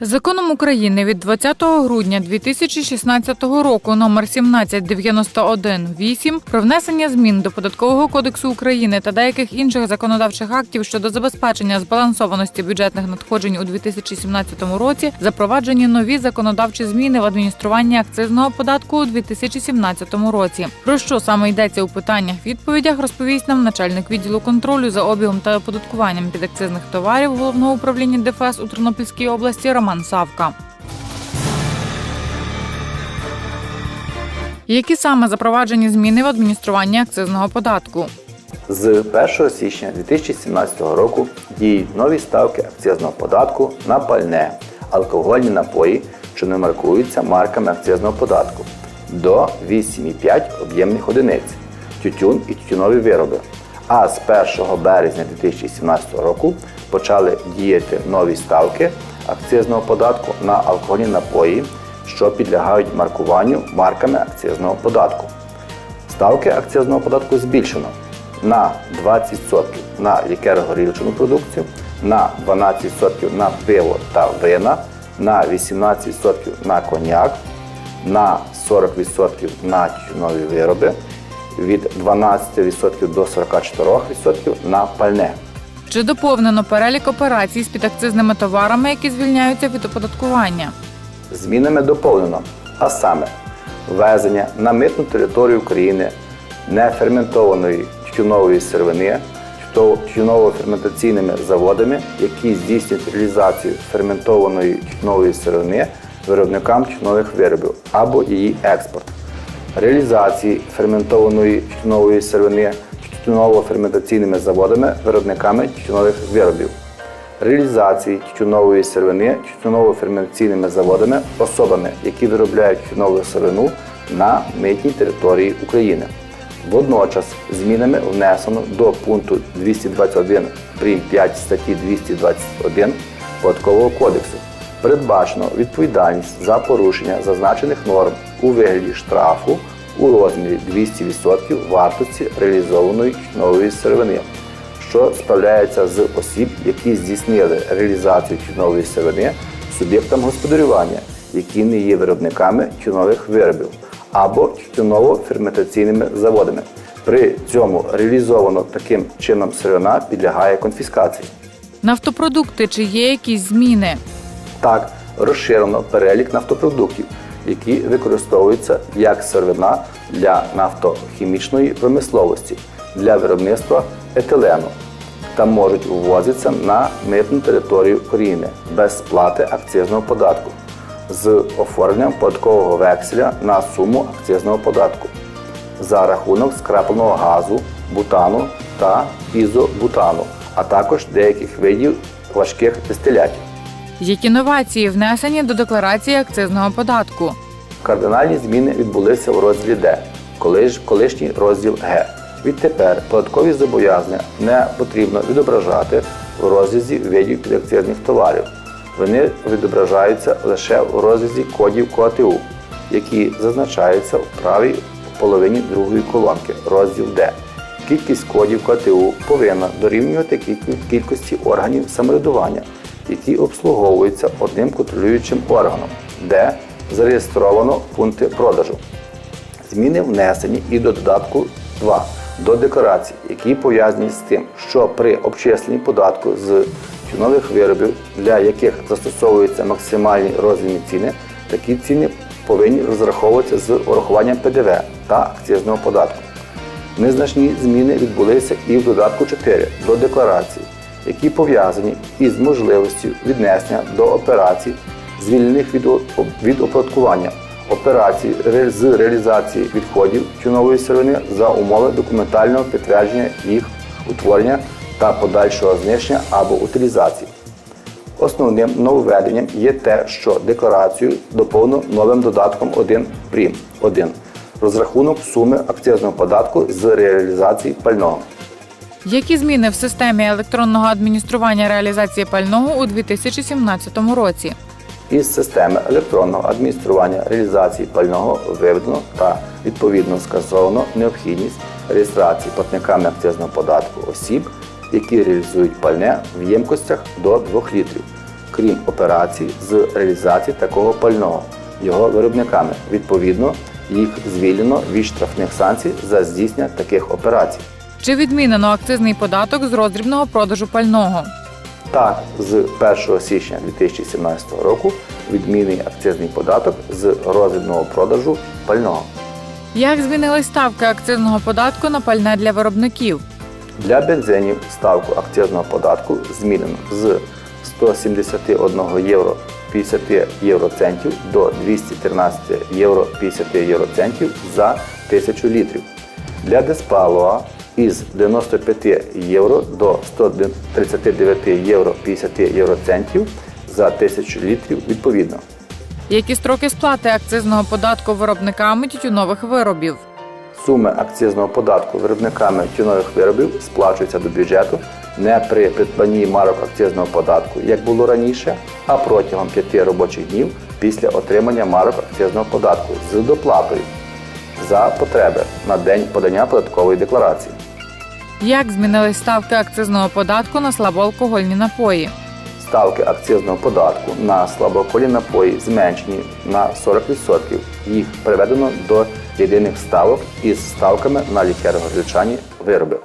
Законом України від 20 грудня 2016 року номер 17918 про внесення змін до податкового кодексу України та деяких інших законодавчих актів щодо забезпечення збалансованості бюджетних надходжень у 2017 році запроваджені нові законодавчі зміни в адмініструванні акцизного податку у 2017 році. Про що саме йдеться у питаннях відповідях, розповість нам начальник відділу контролю за обігом та оподаткуванням підакцизних товарів головного управління ДФС у Тернопільській області Роман Савка. Які саме запроваджені зміни в адмініструванні акцизного податку? З 1 січня 2017 року діють нові ставки акцизного податку на пальне, алкогольні напої, що не маркуються марками акцизного податку до 8,5 об'ємних одиниць, тютюн і тютюнові вироби. А з 1 березня 2017 року почали діяти нові ставки акцизного податку на алкогольні напої, що підлягають маркуванню марками акцизного податку. Ставки акцизного податку збільшено на 20% на лікеро-горілчану продукцію, на 12% на пиво та вина, на 18% на коньяк, на 40% на тютюнові вироби, від 12% до 44% на пальне. Чи доповнено перелік операцій з підакцизними товарами, які звільняються від оподаткування? Змінами доповнено, а саме ввезення на митну територію України неферментованої тютюнової сировини тютюново-ферментаційними заводами, які здійснюють реалізацію ферментованої тютюнової сировини виробникам тютюнових виробів або її експорт, реалізації ферментованої тютюнової сировини тютюново-ферментаційними заводами виробниками тютюнових виробів реалізації тютюнової сировини тютюново-ферментаційними заводами особами, які виробляють тютюнову сировину на митній території України. Водночас змінами внесено до пункту 221 прим. 5 статті 221 Податкового кодексу. Передбачено відповідальність за порушення зазначених норм у вигляді штрафу у розмірі 200% вартості реалізованої тютюнової сировини що справляється з осіб, які здійснили реалізацію тютюнової сировини суб'єктам господарювання, які не є виробниками тютюнових виробів або тютюново-ферментаційними заводами. При цьому реалізовано таким чином сировина підлягає конфіскації. Нафтопродукти чи є якісь зміни? Так, розширено перелік нафтопродуктів, які використовуються як сировина для нафтохімічної промисловості для виробництва етилену та можуть ввозитися на митну територію України без сплати акцизного податку з оформленням податкового векселя на суму акцизного податку за рахунок скрапленого газу, бутану та ізобутану, а також деяких видів важких дистилятів. Які новації внесені до декларації акцизного податку? Кардинальні зміни відбулися у розділі Д, колиш- колишній розділ Г. Відтепер податкові зобов'язання не потрібно відображати в розрізі видів підакцизних товарів. Вони відображаються лише у розрізі кодів КОАТУ, які зазначаються в правій половині другої колонки, розділ Д. Кількість кодів КТУ повинна дорівнювати кількості органів самоврядування, які обслуговуються одним контролюючим органом, де зареєстровано пункти продажу. Зміни внесені і до додатку 2 до декларацій, які пов'язані з тим, що при обчисленні податку з тютюнових виробів, для яких застосовуються максимальні розмірні ціни, такі ціни повинні розраховуватися з урахуванням ПДВ та акцизного податку. Незначні зміни відбулися і в додатку 4 до декларації, які пов'язані із можливістю віднесення до операцій, звільнених від, оподаткування, операцій з реалізації відходів тютюнової сировини за умови документального підтвердження їх утворення та подальшого знищення або утилізації. Основним нововведенням є те, що декларацію доповнено новим додатком 1 прим. 1 розрахунок суми акцизного податку з реалізації пального. Які зміни в системі електронного адміністрування реалізації пального у 2017 році? Із системи електронного адміністрування реалізації пального виведено та відповідно скасовано необхідність реєстрації платниками акцизного податку осіб, які реалізують пальне в ємкостях до 2 літрів. крім операцій з реалізації такого пального його виробниками. Відповідно, їх звільнено від штрафних санкцій за здійснення таких операцій. Чи відмінено акцизний податок з роздрібного продажу пального? Так, з 1 січня 2017 року відмінний акцизний податок з роздрібного продажу пального. Як змінились ставки акцизного податку на пальне для виробників? Для бензинів ставку акцизного податку змінено з 171 євро 50 євроцентів до 213 євро 50 євроцентів за 1000 літрів. Для диспалуа із 95 євро до 139 євро 50 євроцентів за 1000 літрів відповідно. Які строки сплати акцизного податку виробниками тютюнових виробів? Суми акцизного податку виробниками тютюнових виробів сплачуються до бюджету не при придбанні марок акцизного податку, як було раніше, а протягом 5 робочих днів після отримання марок акцизного податку з доплатою за потреби на день подання податкової декларації. Як змінились ставки акцизного податку на слабоалкогольні напої? Ставки акцизного податку на слабоалкогольні напої зменшені на 40%. Їх приведено до єдиних ставок із ставками на лікеро-горілчані вироби.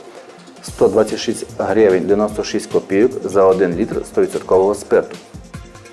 126 гривень 96 копійок за 1 літр 100% спирту.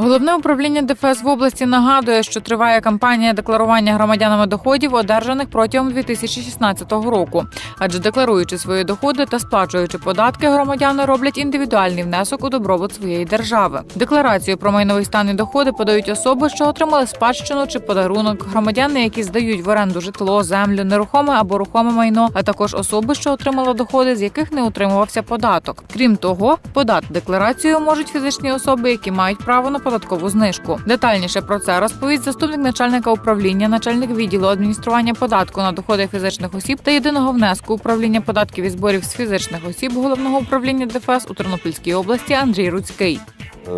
Головне управління ДФС в області нагадує, що триває кампанія декларування громадянами доходів, одержаних протягом 2016 року. Адже декларуючи свої доходи та сплачуючи податки, громадяни роблять індивідуальний внесок у добробут своєї держави. Декларацію про майновий стан і доходи подають особи, що отримали спадщину чи подарунок, громадяни, які здають в оренду житло, землю, нерухоме або рухоме майно, а також особи, що отримали доходи, з яких не утримувався податок. Крім того, подати декларацію можуть фізичні особи, які мають право на податкову знижку. Детальніше про це розповість заступник начальника управління, начальник відділу адміністрування податку на доходи фізичних осіб та єдиного внеску управління податків і зборів з фізичних осіб головного управління ДФС у Тернопільській області Андрій Руцький.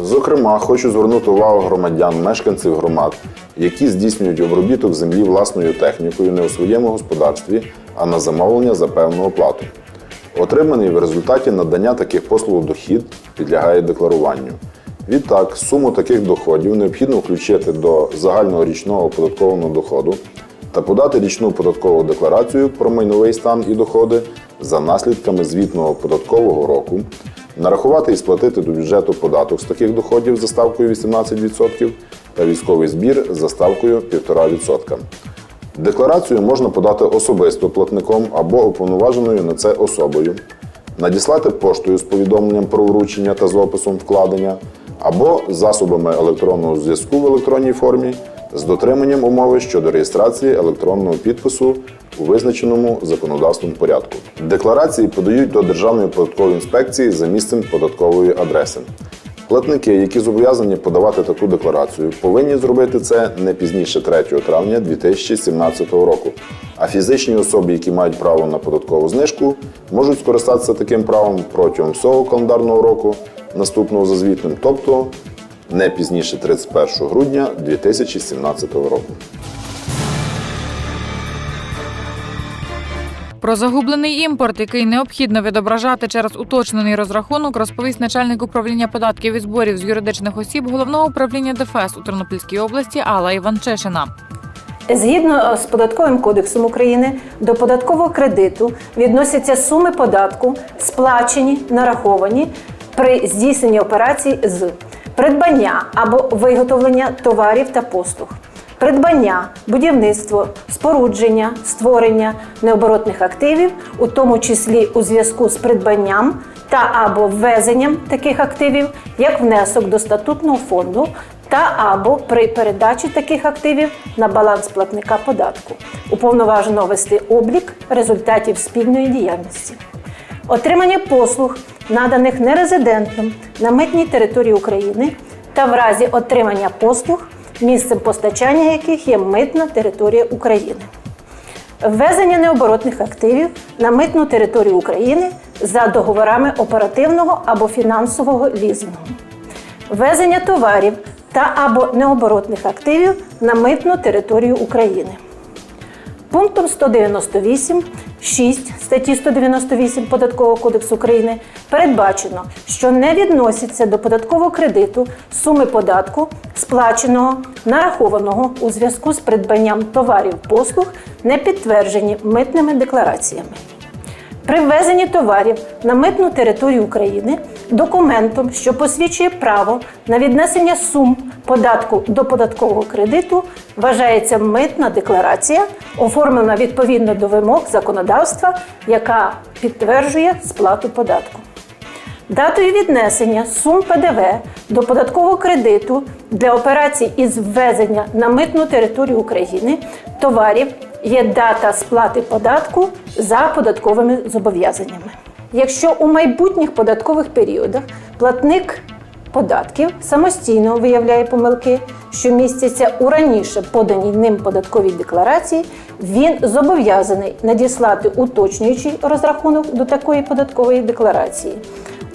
Зокрема, хочу звернути увагу громадян, мешканців громад, які здійснюють обробіток землі власною технікою не у своєму господарстві, а на замовлення за певну оплату. Отриманий в результаті надання таких послуг дохід підлягає декларуванню. Відтак, суму таких доходів необхідно включити до загального річного оподаткованого доходу та подати річну податкову декларацію про майновий стан і доходи за наслідками звітного податкового року, нарахувати і сплатити до бюджету податок з таких доходів за ставкою 18% та військовий збір за ставкою 1,5%. Декларацію можна подати особисто платником або уповноваженою на це особою, надіслати поштою з повідомленням про вручення та з описом вкладення, або засобами електронного зв'язку в електронній формі з дотриманням умови щодо реєстрації електронного підпису у визначеному законодавством порядку. Декларації подають до Державної податкової інспекції за місцем податкової адреси. Платники, які зобов'язані подавати таку декларацію, повинні зробити це не пізніше 3 травня 2017 року. А фізичні особи, які мають право на податкову знижку, можуть скористатися таким правом протягом всього календарного року, наступного за звітним, тобто не пізніше 31 грудня 2017 року. Про загублений імпорт, який необхідно відображати через уточнений розрахунок, розповість начальник управління податків і зборів з юридичних осіб головного управління ДФС у Тернопільській області Алла Іванчишина. Згідно з податковим кодексом України до податкового кредиту відносяться суми податку, сплачені, нараховані при здійсненні операцій з придбання або виготовлення товарів та послуг, придбання, будівництво, спорудження, створення необоротних активів, у тому числі у зв'язку з придбанням та або ввезенням таких активів як внесок до статутного фонду та або при передачі таких активів на баланс платника податку, уповноважено вести облік результатів спільної діяльності. Отримання послуг, наданих нерезидентом на митній території України та в разі отримання послуг місцем постачання яких є митна територія України. Ввезення необоротних активів на митну територію України за договорами оперативного або фінансового лізингу. Ввезення товарів та або необоротних активів на митну територію України. Пунктом 198 6 статті 198 Податкового кодексу України передбачено, що не відносяться до податкового кредиту суми податку, сплаченого, нарахованого у зв'язку з придбанням товарів послуг, не підтверджені митними деклараціями. При ввезенні товарів на митну територію України документом, що посвідчує право на віднесення сум податку до податкового кредиту, вважається митна декларація, оформлена відповідно до вимог законодавства, яка підтверджує сплату податку. Датою віднесення сум ПДВ до податкового кредиту для операцій із ввезення на митну територію України товарів є дата сплати податку за податковими зобов'язаннями. Якщо у майбутніх податкових періодах платник податків самостійно виявляє помилки, що містяться у раніше поданій ним податковій декларації, він зобов'язаний надіслати уточнюючий розрахунок до такої податкової декларації.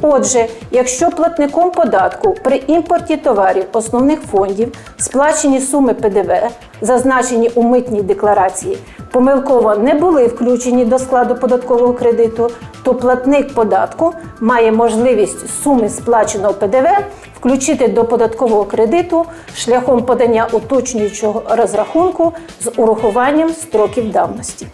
Отже, якщо платником податку при імпорті товарів основних фондів сплачені суми ПДВ, зазначені у митній декларації, помилково не були включені до складу податкового кредиту, то платник податку має можливість суми сплаченого ПДВ включити до податкового кредиту шляхом подання уточнюючого розрахунку з урахуванням строків давності.